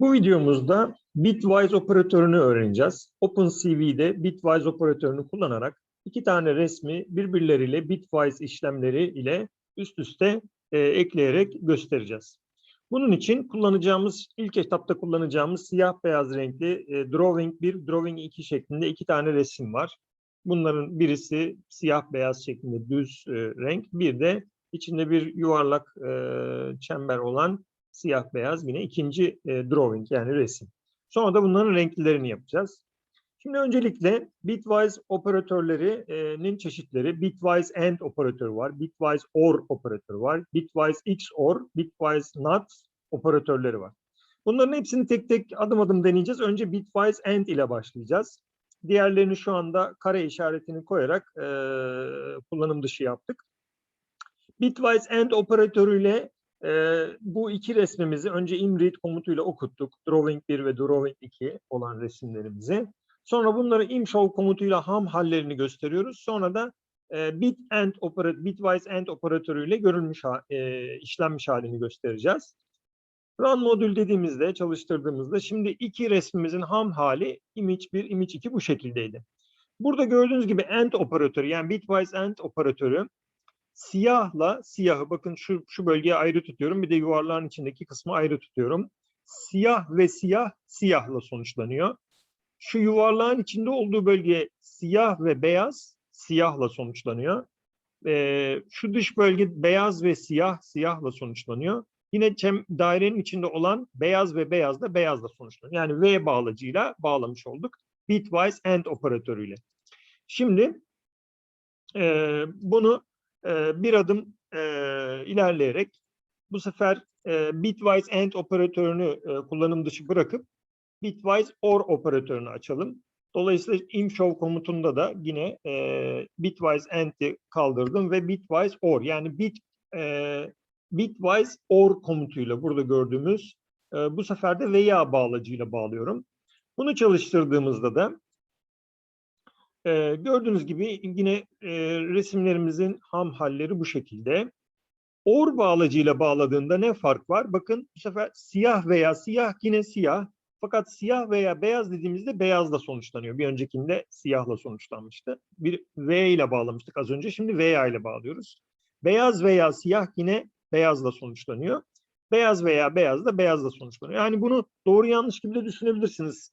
Bu videomuzda Bitwise operatörünü öğreneceğiz. OpenCV'de Bitwise operatörünü kullanarak iki tane resmi birbirleriyle Bitwise işlemleri ile üst üste e, ekleyerek göstereceğiz. Bunun için kullanacağımız, ilk etapta kullanacağımız siyah beyaz renkli e, Drawing 1, Drawing 2 şeklinde iki tane resim var. Bunların birisi siyah beyaz şeklinde düz e, renk, bir de içinde bir yuvarlak e, çember olan siyah beyaz yine ikinci e, drawing yani resim. Sonra da bunların renklilerini yapacağız. Şimdi öncelikle Bitwise operatörlerinin çeşitleri, Bitwise AND operatörü var, Bitwise OR operatörü var, Bitwise XOR, Bitwise NOT operatörleri var. Bunların hepsini tek tek adım adım deneyeceğiz. Önce Bitwise AND ile başlayacağız. Diğerlerini şu anda kare işaretini koyarak e, kullanım dışı yaptık. Bitwise AND operatörüyle e, bu iki resmimizi önce imread komutuyla okuttuk. Drawing 1 ve Drawing 2 olan resimlerimizi. Sonra bunları imshow komutuyla ham hallerini gösteriyoruz. Sonra da e, bit and operat bitwise and operatörüyle görülmüş ha, e, işlenmiş halini göstereceğiz. Run modül dediğimizde, çalıştırdığımızda şimdi iki resmimizin ham hali image 1, image 2 bu şekildeydi. Burada gördüğünüz gibi AND operatörü yani bitwise AND operatörü siyahla siyahı bakın şu, şu bölgeyi ayrı tutuyorum. Bir de yuvarlağın içindeki kısmı ayrı tutuyorum. Siyah ve siyah siyahla sonuçlanıyor. Şu yuvarlağın içinde olduğu bölge siyah ve beyaz siyahla sonuçlanıyor. Ee, şu dış bölge beyaz ve siyah siyahla sonuçlanıyor. Yine dairenin içinde olan beyaz ve beyaz da beyazla sonuçlanıyor. Yani V bağlacıyla bağlamış olduk. Bitwise AND operatörüyle. Şimdi e, bunu bir adım ilerleyerek bu sefer Bitwise AND operatörünü kullanım dışı bırakıp Bitwise OR operatörünü açalım. Dolayısıyla imshow komutunda da yine Bitwise AND'i kaldırdım ve Bitwise OR yani bit Bitwise OR komutuyla burada gördüğümüz bu sefer de veya bağlacıyla bağlıyorum. Bunu çalıştırdığımızda da ee, gördüğünüz gibi yine e, resimlerimizin ham halleri bu şekilde. Or bağlacıyla bağladığında ne fark var? Bakın bu sefer siyah veya siyah yine siyah. Fakat siyah veya beyaz dediğimizde beyazla sonuçlanıyor. Bir öncekinde siyahla sonuçlanmıştı. Bir V ile bağlamıştık az önce. Şimdi veya ile bağlıyoruz. Beyaz veya siyah yine beyazla sonuçlanıyor. Beyaz veya beyaz da beyazla sonuçlanıyor. Yani bunu doğru yanlış gibi de düşünebilirsiniz.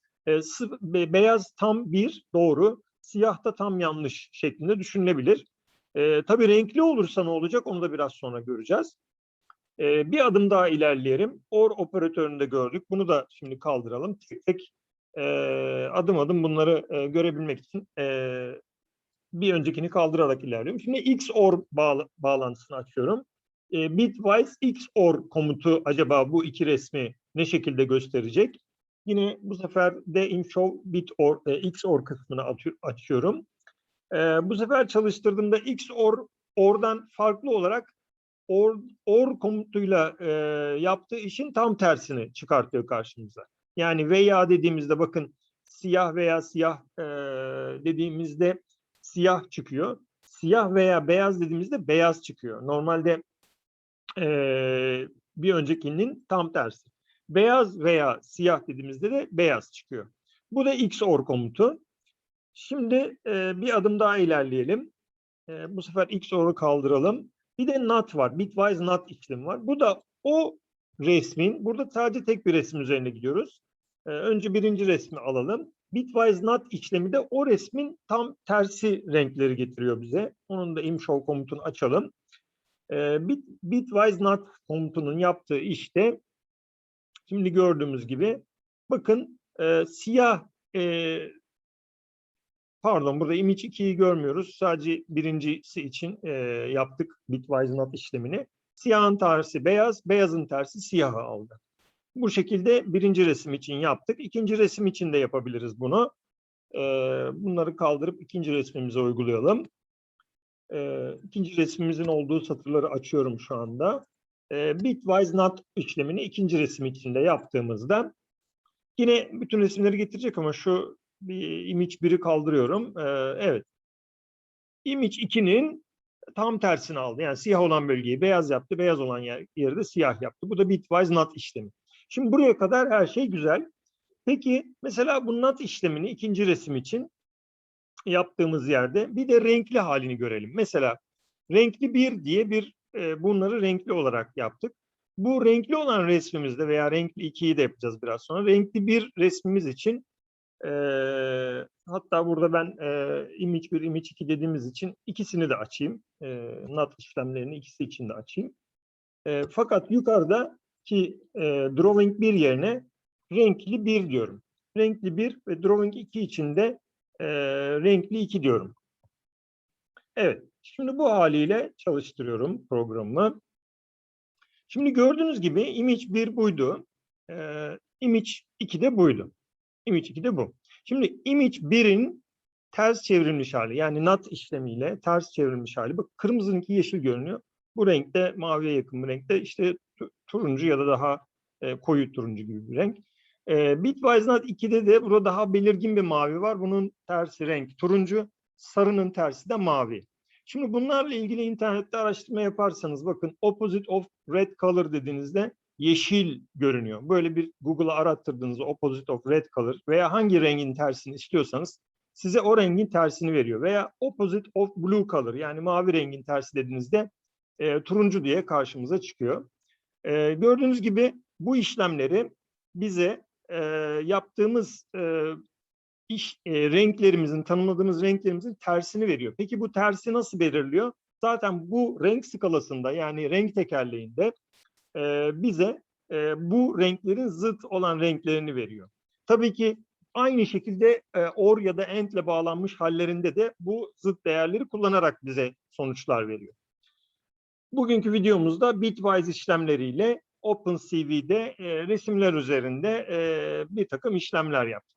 Beyaz tam bir doğru siyah da tam yanlış şeklinde düşünülebilir. E, tabii renkli olursa ne olacak onu da biraz sonra göreceğiz. E, bir adım daha ilerleyelim. OR operatörünü de gördük. Bunu da şimdi kaldıralım. Tek tek e, adım adım bunları e, görebilmek için e, bir öncekini kaldırarak ilerliyorum. Şimdi XOR bağla bağlantısını açıyorum. E, Bitwise XOR komutu acaba bu iki resmi ne şekilde gösterecek? Yine bu sefer de info bit or, e, XOR kısmını açıyorum. E, bu sefer çalıştırdığımda XOR oradan farklı olarak or, or komutuyla e, yaptığı işin tam tersini çıkartıyor karşımıza. Yani veya dediğimizde bakın siyah veya siyah e, dediğimizde siyah çıkıyor. Siyah veya beyaz dediğimizde beyaz çıkıyor. Normalde e, bir öncekinin tam tersi. Beyaz veya siyah dediğimizde de beyaz çıkıyor. Bu da XOR komutu. Şimdi e, bir adım daha ilerleyelim. E, bu sefer XOR'u kaldıralım. Bir de NOT var. Bitwise NOT işlemi var. Bu da o resmin, burada sadece tek bir resim üzerine gidiyoruz. E, önce birinci resmi alalım. Bitwise NOT işlemi de o resmin tam tersi renkleri getiriyor bize. Onun da imshow komutunu açalım. E, Bit, Bitwise NOT komutunun yaptığı işte Şimdi gördüğümüz gibi bakın e, siyah e, pardon burada image 2'yi görmüyoruz. Sadece birincisi için e, yaptık bitwise not işlemini. Siyahın tersi beyaz, beyazın tersi siyahı aldı. Bu şekilde birinci resim için yaptık. İkinci resim için de yapabiliriz bunu. E, bunları kaldırıp ikinci resmimize uygulayalım. E, ikinci resmimizin olduğu satırları açıyorum şu anda e, bitwise not işlemini ikinci resim içinde yaptığımızda yine bütün resimleri getirecek ama şu bir image 1'i kaldırıyorum. E, evet. Image 2'nin tam tersini aldı. Yani siyah olan bölgeyi beyaz yaptı, beyaz olan yer, yeri de siyah yaptı. Bu da bitwise not işlemi. Şimdi buraya kadar her şey güzel. Peki mesela bu NAT işlemini ikinci resim için yaptığımız yerde bir de renkli halini görelim. Mesela renkli bir diye bir e, bunları renkli olarak yaptık. Bu renkli olan resmimizde veya renkli 2'yi de yapacağız biraz sonra. Renkli bir resmimiz için e, hatta burada ben e, image 1, image 2 dediğimiz için ikisini de açayım. E, NAT işlemlerini ikisi için de açayım. E, fakat yukarıdaki e, drawing 1 yerine renkli 1 diyorum. Renkli 1 ve drawing 2 için de e, renkli 2 diyorum. Evet, şimdi bu haliyle çalıştırıyorum programımı. Şimdi gördüğünüz gibi image 1 buydu. E, image 2 de buydu. Image 2 de bu. Şimdi image 1'in ters çevrilmiş hali yani NAT işlemiyle ters çevrilmiş hali. Bak kırmızınınki yeşil görünüyor. Bu renkte maviye yakın bir renkte işte tu- turuncu ya da daha e, koyu turuncu gibi bir renk. E, Bitwise NAT 2'de de burada daha belirgin bir mavi var. Bunun tersi renk turuncu, sarının tersi de mavi. Şimdi bunlarla ilgili internette araştırma yaparsanız bakın opposite of red color dediğinizde yeşil görünüyor. Böyle bir Google'a arattırdığınızda opposite of red color veya hangi rengin tersini istiyorsanız size o rengin tersini veriyor. Veya opposite of blue color yani mavi rengin tersi dediğinizde e, turuncu diye karşımıza çıkıyor. E, gördüğünüz gibi bu işlemleri bize e, yaptığımız e, iş e, renklerimizin, tanımladığımız renklerimizin tersini veriyor. Peki bu tersi nasıl belirliyor? Zaten bu renk skalasında yani renk tekerleğinde e, bize e, bu renklerin zıt olan renklerini veriyor. Tabii ki aynı şekilde e, or ya da and ile bağlanmış hallerinde de bu zıt değerleri kullanarak bize sonuçlar veriyor. Bugünkü videomuzda bitwise işlemleriyle OpenCV'de e, resimler üzerinde e, bir takım işlemler yaptık.